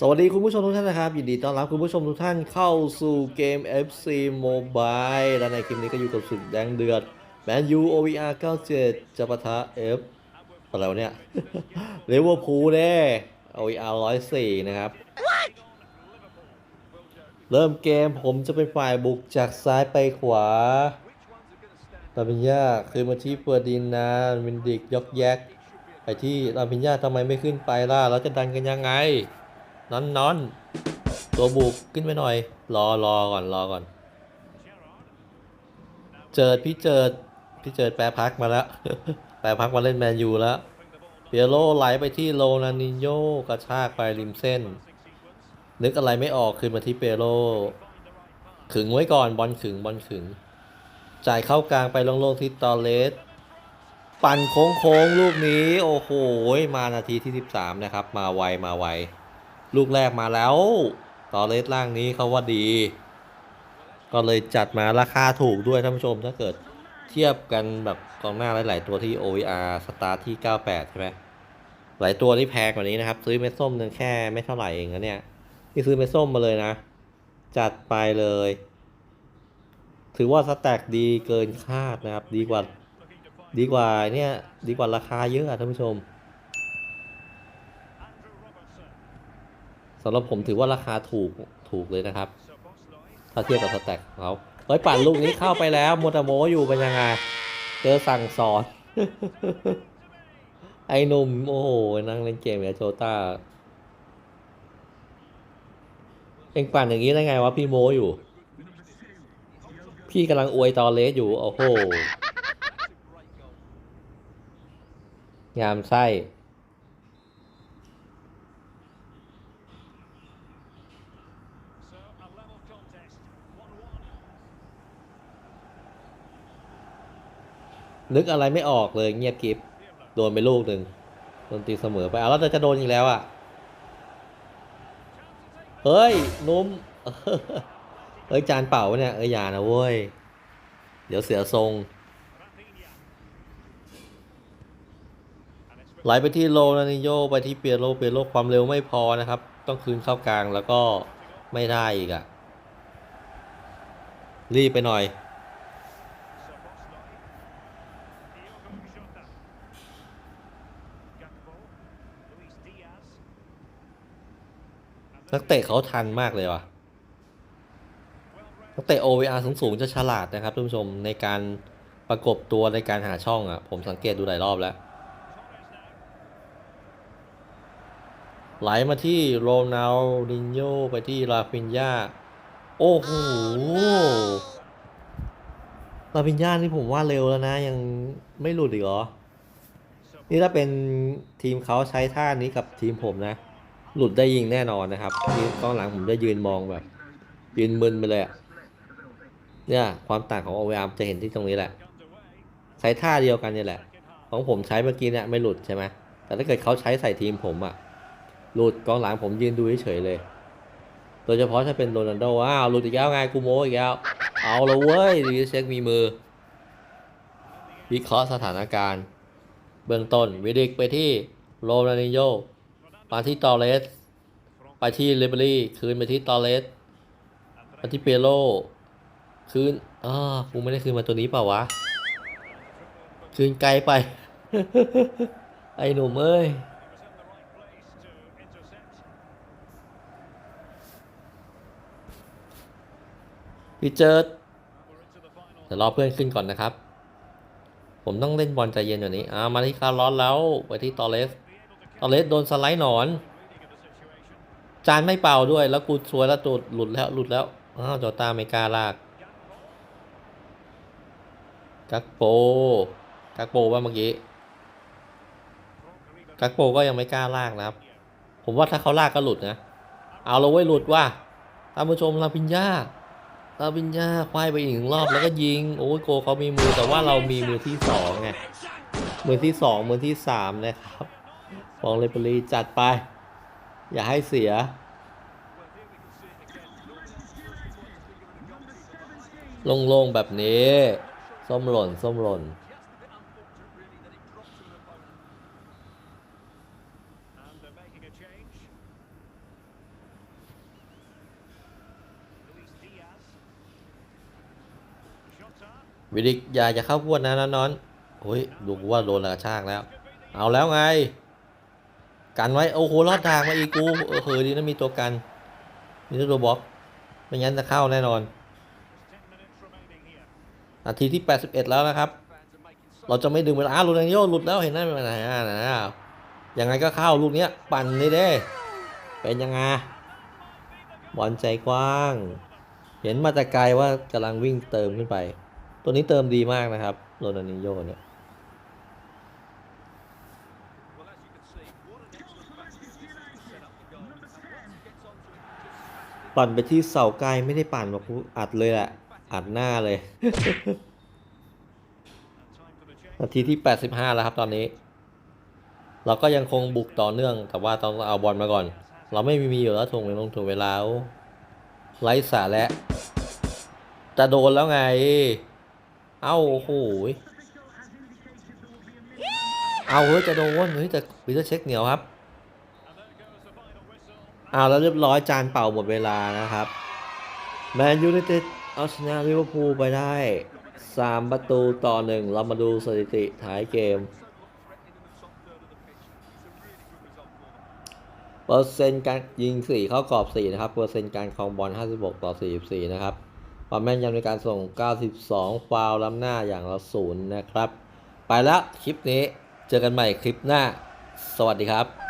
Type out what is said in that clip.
สวัสดีคุณผู้ชมทุกท่านนะครับ ยินดีต้อนรับคุณผู้ชมทุกท่านเข้าสู่เกม FC Mobile และในคลิปนี้ก็อยู่กับสุดแดงเดือดแมนยู OVR 97 จะปะทะ F อะไรวะเนี่ยเลเวอร์พูลแน่ OVR 104 นะครับ เริ่มเกมผมจะเป็นฝ่ายบุกจากซ้ายไปขวาลาบินยาคืนมาที่เฟอร์ดินนานด์วินดิกยกแยก ไปที่ลาบินยาทำไมไม่ขึ้นไปล่ะแล้วจะดันกันยังไง นอนนอนตัวบุกขึ้นไปหน่อย รอรอก่อนรอก่อน เจิดพี่เจิดพี่เจิดแปรพักมาแล้ว แปรพักมาเล่นแมนยูแล้ว เปียโรไหลไปที่โรนันนิโยกระชากไปริมเส้น นึกอะไรไม่ออกคืนมาที่เปียโรขึงไว้ก่อนบอลขึงบอลขึง จ่ายเข้ากลางไปโล่งๆที่ตอเลสปั่นโค้งๆลูกนี้ โอ้โห มานาทีที่ 13 นะครับ มาไวมาไว ลูกแรกมาแล้วตอเลสล่างนี้เขาว่าดี ก็เลยจัดมาราคาถูกด้วยท่านผู้ชมถ้าเกิดเทียบกันแบบกองหน้าหลาย ๆ ตัวที่ OVR สตาร์ที่ 98 ใช่ไหมหลายตัวที่แพงกว่านี้นะครับ ซื้อเม็ดส้มนึงแค่ไม่เท่าไหร่เองนะเนี่ยนี่ซื้อเม็ดส้มมาเลยนะ จัดไปเลย ถือว่าสแต็กดีเกินคาดนะครับ ดีกว่า ดีกว่าเนี่ย ดีกว่าราคาเยอะอะท่านผู้ชมำหรับผมถือว่าราคาถูกถูกเลยนะครับ ถ้าเทียบกับสแต็กเขาเฮ้ยปั่นลูกนี้เข้าไปแล้วโมตโมอยู่เป็นยังไงเจอสั่งสอน ไอ้หนุ่มโอ้โหนั่งเล่นเกมกับโจต้าเอ็งปั่นอย่างนี้ได้ไงวะพี่โมอยู่ พี่กำลังอวยตอเลสอยู่ โอ้โห งามไส้ นึกอะไรไม่ออกเลยเงียบกริบโดนไปลูกหนึ่งโดนตีเสมอไปเอาแล้วจะโดนอีกแล้วอะ เฮ้ย นุ่มเฮ้ย จานเป่าเนี่ย เอ้ย อย่านะเว้ย เดี๋ยวเสียทรง ไหลไปที่โลนานิโยไปที่เปียโรเปียโรความเร็วไม่พอนะครับ ต้องคืนเข้ากลางแล้วก็ไม่ได้อีกอะ รีบไปหน่อย นักเตะเขาทันมากเลยว่ะ นักเตะ OVR สูงๆจะฉลาดนะครับท่านผู้ชมในการประกบตัวในการหาช่องอะ ผมสังเกตดูหลายรอบแล้ว ไหลมาที่โรนัลดินโยไปที่ลาฟินยาโอ้โหลาฟินยานี่ผมว่าเร็วแล้วนะ ยังไม่หลุดอีกเหรอ นี่ถ้าเป็นทีมเขาใช้ท่านี้กับทีมผมนะ หลุดได้ยิงแน่นอนนะครับนี่กล้องหลังผมได้ยืนมองแบบ ยืนมึนไปเลยอะเนี่ย ความต่างของ OVR จะเห็นที่ตรงนี้แหละ ใช้ท่าเดียวกันเนี่ยแหละ ของผมใช้เมื่อกี้เนี่ยไม่หลุดใช่ไหมแต่ถ้าเกิดเขาใช้ใส่ทีมผมอะหลุดกองหลังผมยืนดูเฉยเลย โดยเฉพาะถ้าเป็นโรนัลโดอ้าวหลุดอีกแล้วไงกูโมอีกแล้ว เอาละเว้ยดีเช็คมีมือ วิเคราะห์สถานการณ์ เบื้องต้นวิดิกไปที่โรนัลดินโย มาที่ตอเรสไปที่เลเบอรี่ คืนไปที่ตอเรสไปที่เปโล คืนอ้ากูไม่ได้คืนมาตัวนี้เปล่าวะ คืนไกลไป ไอ้หนุ่มเอ้ยพี่เจิดเดี๋ยวรอเพื่อนขึ้นก่อนนะครับ ผมต้องเล่นบอลใจเย็นอย่างนี้ อ่า มาที่คาร์ลอสแล้ว ไปที่ตอเรส ตอเลสโดนสไลด์หนอน จานไม่เป่าด้วยแล้วกูสวยแล้วตูดหลุดแล้วหลุดแล้วอ้าวจอตาไม่กล้าลาก กักโป กักโปว่าเมื่อกี้ กักโปก็ยังไม่กล้าลากนะครับ ผมว่าถ้าเขาลากก็หลุดนะ เอาเราไว้หลุดว่าท่านผู้ชมลาปิญญาลาปิญญาควายไปอีกหนึ่งรอบแล้วก็ยิง โอ้ยโกเขามีมือแต่ว่าเรามีมือที่สองไง มือที่สองมือที่สามนะครับ องเลปรีจัดไป อย่าให้เสีย โลงๆแบบนี้ ส้มหล่น ส้มหล่นวิดิกอย่าจะเข้าพวดนะน้อนโอ้ยดูว่าโดนกระชากแล้ว เอาแล้วไง กันไว้โอ้โหรอดทางมาอีกกูเออเฮ้ยดีนะมีตัวกัน มีตัวบล็อกไม่งั้นจะเข้าแน่นอนนาทีที่ 81 แล้วนะครับ เราจะไม่ดึงเวลาลูนโยหลุดแล้วเห็นไหมมันไหนะนะยังไงก็เข้าลูกเนี้ยปั่นนี่เด้เป็นยังไงบอลใจกว้าง เห็นมาแต่ไกลว่ากำลังวิ่งเติมขึ้นไป ตัวนี้เติมดีมากนะครับโรนันโยเนี่ย ปั่นไปที่เสาไกลไม่ได้ปั่นหรอกอัดเลยแหละอัดหน้าเลย นาทีที่ 85 แล้วครับตอนนี้ เราก็ยังคงบุกต่อเนื่อง แต่ว่าต้องเอาบอลมาก่อน เราไม่มีอยู่แล้วถ่วงเวลาถ่วงเวลาไร้สาระจะโดนแล้วไง เอ้าโอ้โหยเอาเฮ้ยจะโดนเฮ้ยแต่วิลเช็คเหนียวครับ เอาแล้วเรียบร้อยจานเป่าหมดเวลานะครับแมนยูไนเต็ดเอาชนะลิเวอร์พูลไปได้ 3 ประตูต่อหนึ่งเรามาดูสถิติท้ายเกม เปอร์เซ็นต์การยิง 4 เข้ากรอบ 4 นะครับ เปอร์เซ็นต์การครองบอล 56 ต่อ 44 นะครับความแม่นยำในการส่ง 92 ฟาวล์ล้ำหน้าอย่างละศูนย์นะครับ ไปแล้วคลิปนี้เจอกันใหม่คลิปหน้า สวัสดีครับ